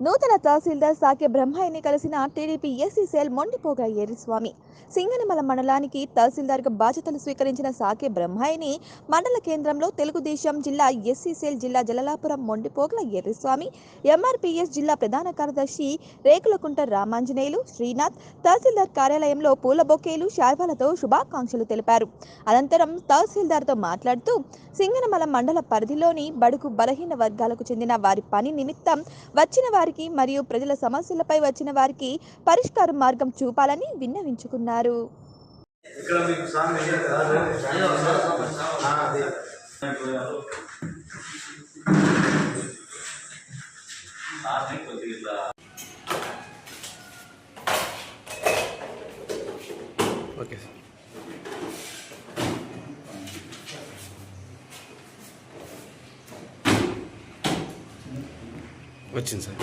నూతన తహసీల్దార్ సాకే బ్రహ్మయ్యని కలిసిన TDP SC cell Mondipoga Eriswamy Singanamala మండలానికి తహసీల్దార్గా బాధ్యతలు స్వీకరించిన సాకే బ్రహ్మయ్యని మండల కేంద్రంలో తెలుగుదేశం జిల్లా ఎస్సీ సెల్ జిల్లా జలలాపురం మొండిపోగల ఎర్రిస్వామి ఎంఆర్పిఎస్ జిల్లా ప్రధాన కార్యదర్శి రేకులకుంట రామాంజనేయులు శ్రీనాథ్ తహసీల్దార్ కార్యాలయంలో పూల బొకేలు శాల్వాలతో శుభాకాంక్షలు తెలిపారు. అనంతరం తహసీల్దార్తో మాట్లాడుతూ సింగనమల మండల పరిధిలోని బడుగు బలహీన వర్గాలకు చెందిన వారి పని నిమిత్తం వచ్చిన వారికి మరియు ప్రజల సమస్యలపై వచ్చిన వారికి పరిష్కార మార్గం చూపాలని విన్నవించుకున్నారు. Okay sir. వచ్చింది సార్.